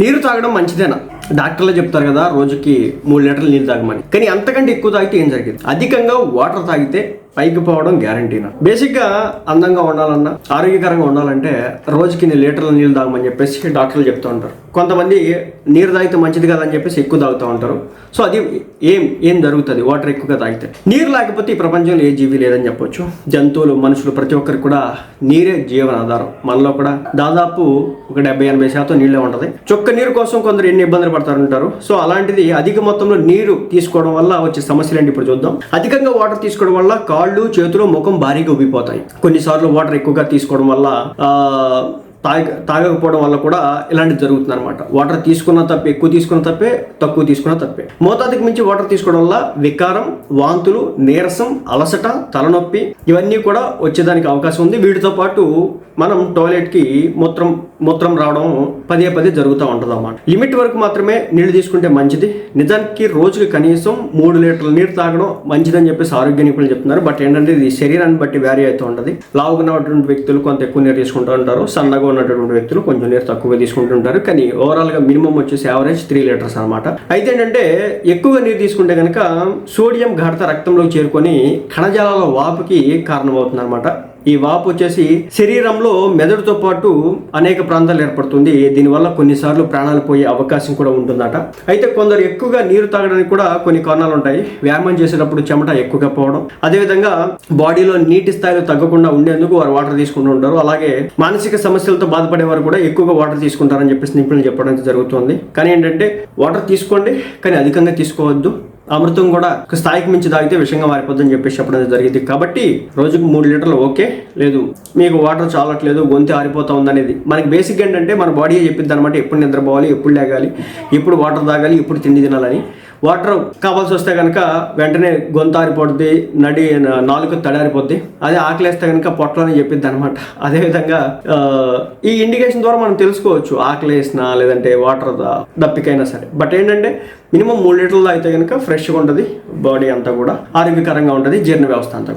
నీరు తాగడం మంచిదేనా? డాక్టర్లు చెప్తారు కదా రోజుకి మూడు లీటర్లు నీళ్ళు తాగమని. కానీ అంతకంటే ఎక్కువ తాగితే ఏం జరిగింది? అధికంగా వాటర్ తాగితే పైకి పోవడం గ్యారంటీనా బేసిక్గా అందంగా ఉండాలన్నా ఆరోగ్యకరంగా ఉండాలంటే రోజుకి ఇన్ని లీటర్ల నీళ్ళు తాగమని చెప్పేసి డాక్టర్లు చెప్తూ ఉంటారు. కొంతమంది నీరు తాగితే మంచిది కదని చెప్పేసి ఎక్కువ తాగుతూ ఉంటారు. సో అది ఏం ఏం జరుగుతుంది? వాటర్ ఎక్కువగా తాగితే. నీరు లేకపోతే ఈ ప్రపంచంలో ఏ జీవి లేదని చెప్పొచ్చు. జంతువులు మనుషులు ప్రతి ఒక్కరికి కూడా నీరే జీవన ఆధారం మనలో కూడా దాదాపు ఒక డెబ్బై ఎనభై శాతం నీళ్ళే ఉంటుంది. చొక్క నీరు కోసం కొందరు ఎన్ని ఇబ్బందులు పడతారంటారు సో అలాంటిది అధిక మొత్తంలో నీరు తీసుకోవడం వల్ల వచ్చే సమస్యలు ఏంటి ఇప్పుడు చూద్దాం. అధికంగా వాటర్ తీసుకోవడం వల్ల కాళ్ళు చేతులు ముఖం భారీగా ఉబ్బిపోతాయి కొన్నిసార్లు వాటర్ ఎక్కువగా తీసుకోవడం వల్ల ఆ, తాగ తాగకపోవడం వల్ల కూడా ఇలాంటివి జరుగుతుంది అనమాట వాటర్ తీసుకున్న తప్పే ఎక్కువ తీసుకున్న తప్పే తక్కువ తీసుకున్న తప్పే. మోతాదుకి మించి వాటర్ తీసుకోవడం వల్ల వికారం వాంతులు నీరసం అలసట తలనొప్పి ఇవన్నీ కూడా వచ్చేదానికి అవకాశం ఉంది. వీటితో పాటు మనం టాయిలెట్కి మూత్రం మూత్రం రావడం పదే పదే జరుగుతూ ఉంటుంది అన్నమాట లిమిట్ వరకు మాత్రమే నీళ్ళు తీసుకుంటే మంచిది. నిజానికి రోజుకి కనీసం మూడు లీటర్ల నీరు తాగడం మంచిదని చెప్పేసి ఆరోగ్య నిపుణులు చెప్తున్నారు. బట్ ఏంటంటే ఇది శరీరాన్ని బట్టి వ్యారీ అవుతూ ఉంటుంది. లావుగా ఉన్నటువంటి వ్యక్తులు కొంత ఎక్కువ నీరు తీసుకుంటూ ఉంటారు. సన్నగా ఉన్నటువంటి వ్యక్తులు కొంచెం నీరు తక్కువగా తీసుకుంటుంటారు కానీ ఓవరాల్గా మినిమం వచ్చేసి యావరేజ్ త్రీ లీటర్స్ అనమాట అయితే ఏంటంటే ఎక్కువగా నీరు తీసుకుంటే కనుక సోడియం ఘడత రక్తంలో చేరుకొని కణజాలాల వాపుకి కారణమవుతుంది అనమాట ఈ వాపు వచ్చేసి శరీరంలో మెదడుతో పాటు అనేక ప్రాంతాలు ఏర్పడుతుంది. దీనివల్ల కొన్నిసార్లు ప్రాణాలు పోయే అవకాశం కూడా ఉంటుందట. అయితే కొందరు ఎక్కువగా నీరు తాగడానికి కూడా కొన్ని కారణాలు ఉంటాయి. వ్యాయామం చేసేటప్పుడు చెమట ఎక్కువగా పోవడం అదేవిధంగా బాడీలో నీటి స్థాయిలో తగ్గకుండా ఉండేందుకు వారు వాటర్ తీసుకుంటూ ఉంటారు. అలాగే మానసిక సమస్యలతో బాధపడే వారు కూడా ఎక్కువగా వాటర్ తీసుకుంటారని చెప్పేసి నిపుణులు చెప్పడం జరుగుతుంది. కానీ ఏంటంటే వాటర్ తీసుకోండి కానీ అధికంగా తీసుకోవద్దు. అమృతం కూడా ఒక స్థాయికి మించి తాగితే విషంగా మారిపోద్దని చెప్పేసి చెప్పడం జరిగింది. కాబట్టి రోజుకు మూడు లీటర్లు ఓకే లేదు. మీకు వాటర్ చాలట్లేదు గొంతు ఆరిపోతా ఉందనేది. మనకి బేసిక్ ఏంటంటే మన బాడీ చెప్పింది అనమాట ఎప్పుడు నిద్రపోవాలి ఎప్పుడు లేగాలి ఎప్పుడు వాటర్ తాగాలి ఎప్పుడు తిండి తినాలని. వాటర్ కావాల్సి వస్తే కనుక వెంటనే గొంతారిపోద్ది నడి నాలుగు తడారిపోద్ది. అదే ఆకలేస్తే కనుక పొట్టలని చెప్పిద్ది అనమాట అదేవిధంగా ఈ ఇండికేషన్ ద్వారా మనం తెలుసుకోవచ్చు ఆకలి వేసినా లేదంటే వాటర్ దప్పికైనా సరే. బట్ ఏంటంటే మినిమం మూడు లీటర్లు అయితే కనుక ఫ్రెష్గా ఉంటుంది బాడీ అంతా కూడా ఆరోగ్యకరంగా ఉంటుంది జీర్ణ వ్యవస్థ అంతా